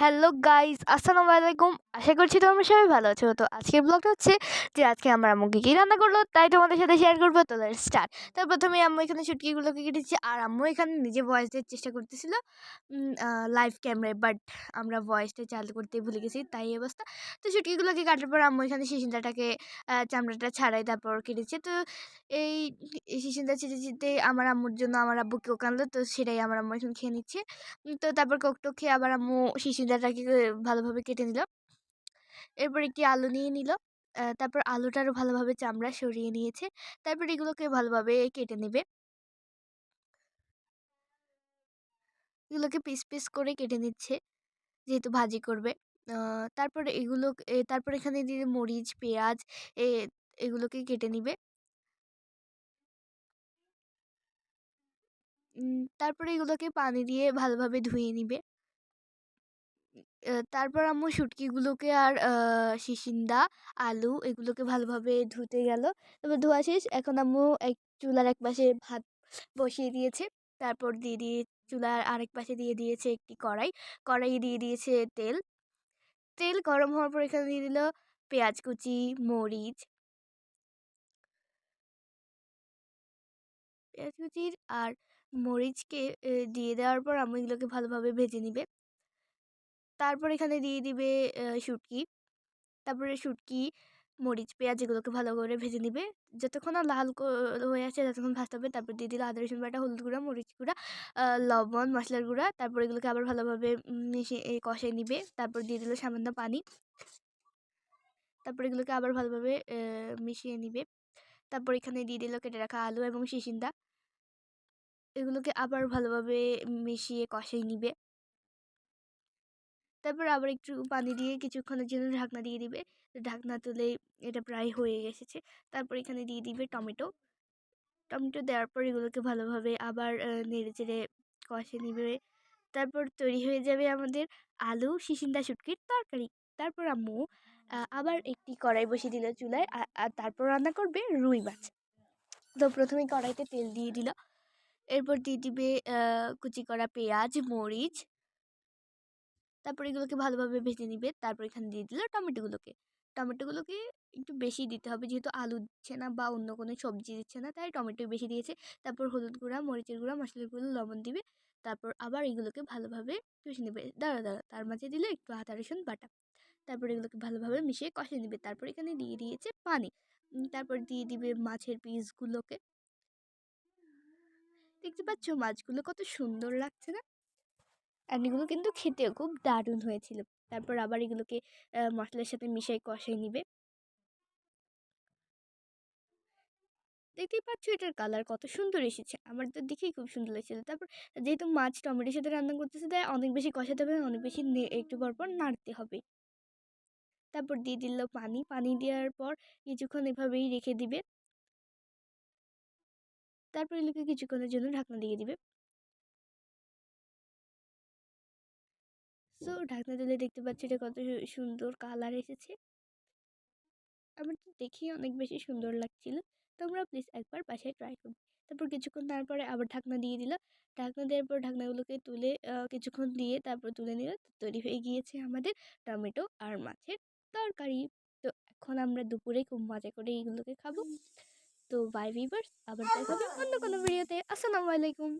Hello guys, আসসালামু আলাইকুম। আশা করছি তোমরা সবাই ভালো আছো। তো আজকের ব্লগটা হচ্ছে যে আজকে আমার আম্মু কী রান্না করল, তাই তোমাদের সাথে শেয়ার করব। তো স্টার্ট তার প্রথমে আম্মু এখানে ছুটকিগুলোকে কেটেছি, আর আম্মু এখানে নিজে ভয়েস দেওয়ার চেষ্টা করতেছিল। লাইভ ক্যামেরায় বাট আমরা ভয়েসটা চালু করতে ভুলে গেছি, তাই অবস্থা। তো ছুটকিগুলোকে কাটার পর আম্মু এখানে শিশিন্দাটাকে চামড়াটা ছাড়াই তারপর কেটেছে। তো এই শিশিন্দা ছিটে ছিটে আমার আম্মুর জন্য আমার আব্বু কেউ কানলো, তো সেটাই আমার আম্মু এখন খেয়ে নিচ্ছে। তো তারপর কোকটো খেয়ে আবার আম্মু শিশিন্দাটাকে ভালোভাবে কেটে নিল। এরপর একটি আলু নিয়ে নিল। তারপর আলুটারও ভালোভাবে চামড়া সরিয়ে নিয়েছে। তারপর এগুলোকে ভালোভাবে কেটে নেবে। এগুলোকে পিস পিস করে কেটে নিচ্ছে, যেহেতু ভাজি করবে। তারপর এগুলো তারপর এখানে দিয়ে মরিচ, পেঁয়াজ এগুলোকে কেটে নিবে। তারপরে এগুলোকে পানি দিয়ে ভালোভাবে ধুয়ে নিবে। তারপর আম্মু শুটকিগুলোকে আর শিশিন্দা, আলু এগুলোকে ভালোভাবে ধুতে গেল। তারপর ধোয়া শেষ। এখন আম্মু এক চুলার এক পাশে ভাত বসিয়ে দিয়েছে। তারপর দিয়ে দিয়ে চুলার আরেক পাশে দিয়ে দিয়েছে একটি কড়াই। কড়াই দিয়ে দিয়েছে তেল। তেল গরম হওয়ার পর এখানে দিয়ে দিল পেঁয়াজ কুচি, মরিচ পেঁয়াজ কুচির আর মরিচকে দিয়ে দেওয়ার পর আম্মু এগুলোকে ভালোভাবে ভেজে নিবে। তারপর এখানে দিয়ে দিবে শুটকি। তারপরে শুটকি, মরিচ, পেঁয়াজ এগুলোকে ভালো করে ভেজে নিবে। যতক্ষণ না লাল হয়ে আসে ততক্ষণ ভাজতে হবে। তারপর দিয়ে দিল আদা, রসুন বাটা, হলুদ গুঁড়া, মরিচ গুঁড়া লবণ, মশলার গুঁড়া, তারপর এগুলোকে আবার ভালোভাবে মিশিয়ে কষাই নিবে। তারপর দিয়ে দিল সামান্য পানি। তারপর এগুলোকে আবার ভালোভাবে মিশিয়ে নিবে। তারপর এখানে দিয়ে দিল কেটে রাখা আলু এবং শিশিন্দা। এগুলোকে আবার ভালোভাবে মিশিয়ে কষাই নিবে। তারপর আবার একটু পানি দিয়ে কিছুক্ষণের জন্য ঢাকনা দিয়ে দিবে। ঢাকনা তুলে এটা প্রায় হয়ে এসেছে। তারপর এখানে দিয়ে দিবে টমেটো। টমেটো দেওয়ার পর এগুলোকে ভালোভাবে আবার নেড়ে চেড়ে কষে নিবে। তারপর তৈরি হয়ে যাবে আমাদের আলু শিশিন্দা শুটকির তরকারি। তারপর আম্মু আবার একটি কড়াই বসিয়ে দিল চুলায়। আর তারপর রান্না করবে রুই মাছ। তো প্রথমে কড়াইতে তেল দিয়ে দিল। এরপর দিয়ে দিবে কুচি করা পেঁয়াজ, মরিচ তারপর এগুলোকে ভালোভাবে ভেজে নিবে। তারপর এখানে দিয়ে দিল টমেটোগুলোকে। টমেটোগুলোকে একটু বেশি দিতে হবে, যেহেতু আলু দিচ্ছে না বা অন্য কোনো সবজি দিচ্ছে না, তাই টমেটো বেশি দিয়েছে। তারপর হলুদ গুঁড়া, মরিচের গুঁড়া, মশলার গুঁড়ো, লবণ দিবে। তারপর আবার এগুলোকে ভালোভাবে কষে নেবে। দাঁড়া দাঁড়া তার মাঝে দিলে একটু আদা, রসুন, বাটা। তারপর এগুলোকে ভালোভাবে মিশিয়ে কষে নেবে। তারপর এখানে দিয়ে দিয়েছে পানি। তারপর দিয়ে দিবে মাছের পিসগুলোকে। দেখতে পাচ্ছ মাছগুলো কত সুন্দর লাগছে না? আর এগুলো কিন্তু খেতেও খুব দারুণ হয়েছিল। তারপর আবার এগুলোকে মশলার সাথে মিশাই কষাই নিবে। দেখতেই পাচ্ছ এটার কালার কত সুন্দর এসেছে। আমার তো দেখেই খুব সুন্দর লাগছিল। তারপর যেহেতু মাছ টমেটোর সাথে রান্না করতেছে, তাই অনেক বেশি কষাতে হবে, অনেক বেশি একটু পর পর নাড়তে হবে। তারপর দিয়ে দিল পানি। পানি দেওয়ার পর কিছুক্ষণ এভাবেই রেখে দিবে। তারপর এগুলোকে কিছুক্ষণের জন্য ঢাকনা দিয়ে দিবে। সো ঢাকনা তুলে দেখতে পাচ্ছি এটা কত সুন্দর কালার এসেছে। আমার তো দেখেই অনেক বেশি সুন্দর লাগছিল। তোমরা প্লিজ একবার বাসায় ট্রাই করবে তারপর কিছুক্ষণ তারপরে আবার ঢাকনা দিয়ে দিল। ঢাকনা দেওয়ার পর ঢাকনাগুলোকে তুলে কিছুক্ষণ দিয়ে তারপর তুলে নিল। তৈরি হয়ে গিয়েছে আমাদের টমেটো আর মাছের তরকারি। তো এখন আমরা দুপুরে খুব মজা করে এইগুলোকে খাব। তো বাই ভিভার্স আবার অন্য কোনো ভিডিওতে আসসালামু আলাইকুম।